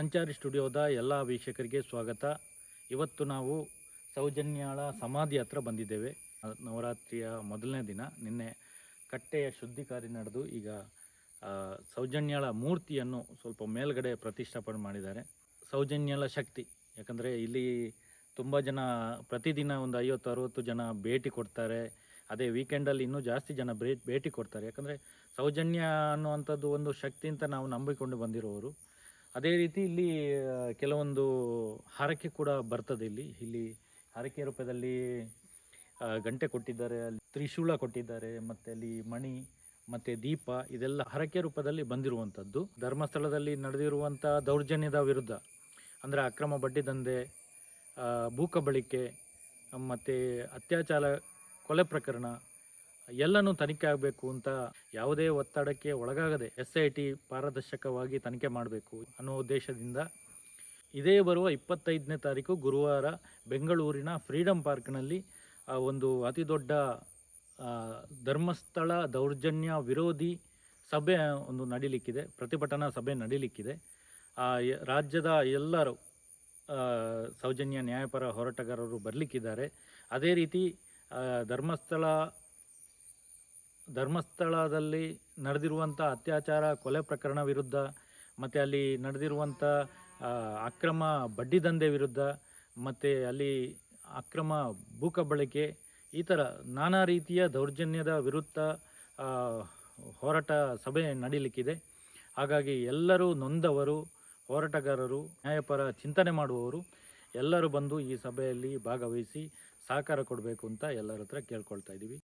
ಸಂಚಾರಿ ಸ್ಟುಡಿಯೋದ ಎಲ್ಲ ವೀಕ್ಷಕರಿಗೆ ಸ್ವಾಗತ. ಇವತ್ತು ನಾವು ಸೌಜನ್ಯಾಳ ಸಮಾಧಿ ಹತ್ರ ಬಂದಿದ್ದೇವೆ. ನವರಾತ್ರಿಯ ಮೊದಲನೇ ದಿನ, ನಿನ್ನೆ ಕಟ್ಟೆಯ ಶುದ್ಧೀಕಾರಿ ನಡೆದು ಈಗ ಸೌಜನ್ಯಾಳ ಮೂರ್ತಿಯನ್ನು ಸ್ವಲ್ಪ ಮೇಲ್ಗಡೆ ಪ್ರತಿಷ್ಠಾಪನೆ ಮಾಡಿದ್ದಾರೆ. ಸೌಜನ್ಯಾಳ ಶಕ್ತಿ, ಯಾಕಂದರೆ ಇಲ್ಲಿ ತುಂಬ ಜನ ಪ್ರತಿದಿನ ಒಂದು ಐವತ್ತು, ಅರುವತ್ತು ಜನ ಭೇಟಿ ಕೊಡ್ತಾರೆ. ಅದೇ ವೀಕೆಂಡಲ್ಲಿ ಇನ್ನೂ ಜಾಸ್ತಿ ಜನ ಭೇಟಿ ಕೊಡ್ತಾರೆ. ಯಾಕಂದರೆ ಸೌಜನ್ಯ ಅನ್ನುವಂಥದ್ದು ಒಂದು ಶಕ್ತಿ ಅಂತ ನಾವು ನಂಬಿಕೊಂಡು ಬಂದಿರುವವರು ಅದೇ ರೀತಿ ಇಲ್ಲಿ ಕೆಲವೊಂದು ಹರಕೆ ಕೂಡ ಬರ್ತದೆ ಇಲ್ಲಿ. ಇಲ್ಲಿ ಹರಕೆ ರೂಪದಲ್ಲಿ ಗಂಟೆ ಕೊಟ್ಟಿದ್ದಾರೆ, ಅಲ್ಲಿ ತ್ರಿಶೂಲ ಕೊಟ್ಟಿದ್ದಾರೆ, ಮತ್ತು ಅಲ್ಲಿ ಮಣಿ, ಮತ್ತು ದೀಪ, ಇದೆಲ್ಲ ಹರಕೆ ರೂಪದಲ್ಲಿ ಬಂದಿರುವಂಥದ್ದು. ಧರ್ಮಸ್ಥಳದಲ್ಲಿ ನಡೆದಿರುವಂಥ ದೌರ್ಜನ್ಯದ ವಿರುದ್ಧ, ಅಂದರೆ ಅಕ್ರಮ ಬಡ್ಡಿ ದಂಧೆ ಭೂಕಬಳಿಕೆ, ಮತ್ತು ಅತ್ಯಾಚಾರ, ಕೊಲೆ ಪ್ರಕರಣ ಎಲ್ಲನೂ ತನಿಖೆ ಆಗಬೇಕು ಅಂತ ಯಾವುದೇ ಒತ್ತಡಕ್ಕೆ ಒಳಗಾಗದೆ ಎಸ್ ಐ ಟಿ ಪಾರದರ್ಶಕವಾಗಿ ತನಿಖೆ ಮಾಡಬೇಕು ಅನ್ನೋ ಉದ್ದೇಶದಿಂದ ಇದೇ ಬರುವ ಇಪ್ಪತ್ತೈದನೇ ತಾರೀಕು ಗುರುವಾರ ಬೆಂಗಳೂರಿನ ಫ್ರೀಡಮ್ ಪಾರ್ಕ್ನಲ್ಲಿ ಒಂದು ಅತಿ ದೊಡ್ಡ ಧರ್ಮಸ್ಥಳ ದೌರ್ಜನ್ಯ ವಿರೋಧಿ ಸಭೆ ಒಂದು ನಡೀಲಿಕ್ಕಿದೆ, ಪ್ರತಿಭಟನಾ ಸಭೆ ನಡೀಲಿಕ್ಕಿದೆ. ರಾಜ್ಯದ ಎಲ್ಲರೂ ಸೌಜನ್ಯ ನ್ಯಾಯಪರ ಹೋರಾಟಗಾರರು ಬರಲಿಕ್ಕಿದ್ದಾರೆ. ಅದೇ ರೀತಿ ಧರ್ಮಸ್ಥಳ ಧರ್ಮಸ್ಥಳದಲ್ಲಿ ನಡೆದಿರುವಂಥ ಅತ್ಯಾಚಾರ, ಕೊಲೆ ಪ್ರಕರಣ ವಿರುದ್ಧ, ಮತ್ತು ಅಲ್ಲಿ ನಡೆದಿರುವಂಥ ಅಕ್ರಮ ಬಡ್ಡಿ ದಂಧೆ ವಿರುದ್ಧ, ಮತ್ತು ಅಲ್ಲಿ ಅಕ್ರಮ ಭೂಕಬಳಿಕೆ, ಈ ಥರ ನಾನಾ ರೀತಿಯ ದೌರ್ಜನ್ಯದ ವಿರುದ್ಧ ಹೋರಾಟ ಸಭೆ ನಡೀಲಿಕ್ಕಿದೆ. ಹಾಗಾಗಿ ಎಲ್ಲರೂ ನೊಂದವರು, ಹೋರಾಟಗಾರರು, ನ್ಯಾಯಪರ ಚಿಂತನೆ ಮಾಡುವವರು, ಎಲ್ಲರೂ ಬಂದು ಈ ಸಭೆಯಲ್ಲಿ ಭಾಗವಹಿಸಿ ಸಹಕಾರ ಕೊಡಬೇಕು ಅಂತ ಎಲ್ಲರ ಹತ್ರ ಕೇಳ್ಕೊಳ್ತಾ ಇದ್ದೀವಿ.